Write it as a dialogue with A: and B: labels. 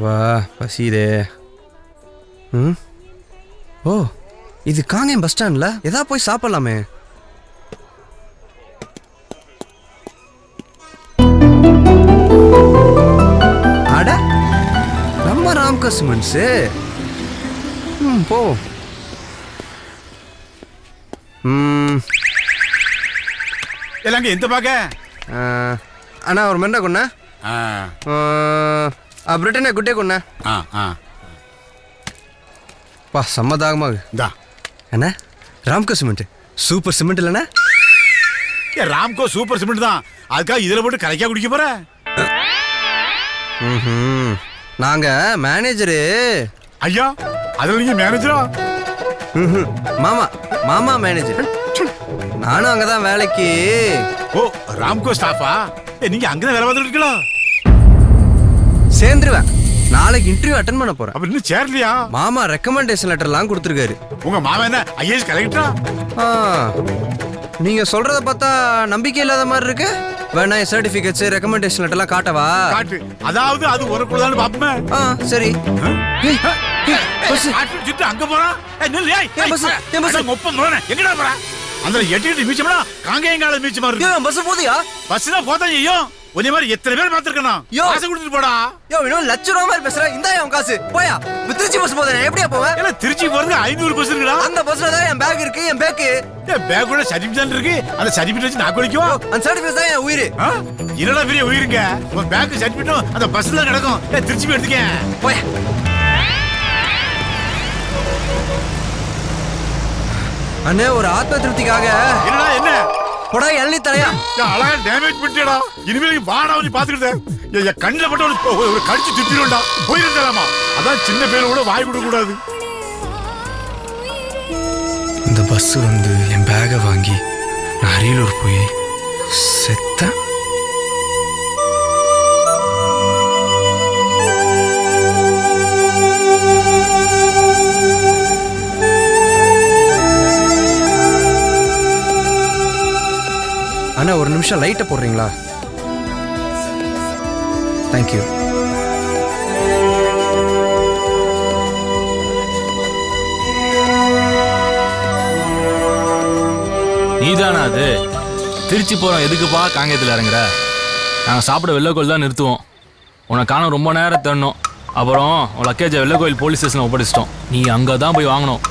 A: சபா பசிதே ம்? ஓ இது காங்கேயம் பஸ் ஸ்டாண்ட்ல? எதா போய் சாப்பிடலாமே. அட நம்ம ராம்கோ சிமெண்ட்ஸு ம் போ. ம்.
B: எல்லாங்க எந்த பாக்க
A: அண்ணா ஒரு மெண்டா கொண்ணா
B: ஆ
A: ஆ பிரிட்டனே குட்டே கொண்ணா.
B: ஆ ஆ.
A: பா செம்ம தாகமாக
B: இந்தா
A: அண்ணா ராம்கோ சிமெண்ட். சூப்பர் சிமெண்ட் இல்லைண்ணா?
B: ஏ ராம்கோ சூப்பர் சிமெண்ட் தான். அதுக்காக இதுல போட்டு கலைக்கா குடிக்க போற?
A: ம் நாங்கள் மேனேஜரு.
B: ஐயா அதுல நீங்க மேனேஜரா?
A: ம்ஹும். மாமா மாமா மேனேஜர். நானும் அங்கே தான் வேலைக்கு.
B: ஓ ராம்கோ ஸ்டாஃபா? ஏ நீங்க அங்கதான் வேலை பார்த்துட்டு இருக்கலாம்
A: சேர்ந்துருவேன் நாளைக்கு இன்டர்வியூ அட்டன் பண்ண போகிறேன்
B: அப்ப இன்னும் சேரலையா
A: மாமா ரெக்கமெண்டேஷன் லெட்டர்லாம் கொடுத்துருக்காரு
B: உங்க மாமா என்ன ஐஏஎஸ் கலெக்டரா
A: ஆ நீங்கள் சொல்கிறத பார்த்தா நம்பிக்கை இல்லாத மாதிரி இருக்கு வேணா சர்டிஃபிகேட்ஸ் ரெக்கமெண்டேஷன் லெட்டர்லாம் காட்டவா
B: காட்டு அதாவது அது உனக்குள்ளதான்னு பாப்போமே
A: ஆ சரி பஸ்.
B: அங்க போறான் ஏய், நில்லு, ஏய்,
A: பஸ்? பஸ்?
B: அட, மொப்பம் மோனே, எங்கடா போற அந்த எட்டு மீச்சம்னா காங்கேயங்கால மீச்சமா இருக்கு.
A: பஸ் போதியா
B: பஸ் தான் போதான் ஐயோ உன்னை மாதிரி எத்தனை பேர் பார்த்திருக்கணும்
A: யோ.
B: காசு கொடுத்துட்டு போடா.
A: யோ இன்னும் லட்ச ரூபா மாதிரி பேசுற. இந்தா என் காசு? போயா. திருச்சி பஸ் போதே எப்படியா போவேன்?
B: ஏன்னா திருச்சி போறது ஐநூறு பஸ் இருக்குடா.
A: அந்த பஸ்ல தான் என் பேக் இருக்கு என் பேக்கு
B: ஏன் பேக்கோட சர்டிபிகேட் இருக்கு. அந்த சர்டிபிகேட் வச்சு நான் குளிக்குவோம்
A: அந்த சர்டிஃபிகேட் தான் என் உயிர்?
B: என்னடா பெரிய உயிருங்க? உன் பேக் சர்டிபிகேட்டும் அந்த பஸ்ல கிடக்கும். திருச்சி போய் எடுத்துக்க
A: போயா. அண்ணே ஒரு ஆத்ம திருப்திக்காக
B: என்னடா என்ன?
A: போடா எள்ளி தலையா.
B: அழகா டேமேஜ் பண்ணிட்டேடா. இனிமேல் நீ வாடா வந்து பாத்துக்கிட்டேன் என் கண்ணில் மட்டும் ஒரு- ஒரு கடிச்சு திட்டிடும்டா. போயிருந்தாலாமா அதான் சின்ன பேர் கூட வாய் கொடுக்க கூடாது.
C: இந்த பஸ் வந்து என் பேகை வாங்கி நான் அரியலூர் போய் செத்தேன்.
A: அண்ணா ஒரு நிமிஷம் லைட்டை போடுறீங்களா? தேங்க்யூ
D: நீதானா அது? திருச்சி போகிறோம் எதுக்குப்பா காங்கேயத்தில் இறங்குற? நாங்கள் சாப்பிட வெள்ளக்கோயில் தான் நிறுத்துவோம். உன்னை காண ரொம்ப நேரம் தேடணும் அப்புறம் உன் லக்கேஜை வெள்ளக்கோயில் போலீஸ் ஸ்டேஷனில் ஒப்படைச்சிட்டோம். நீ அங்கே தான் போய் வாங்கணும்.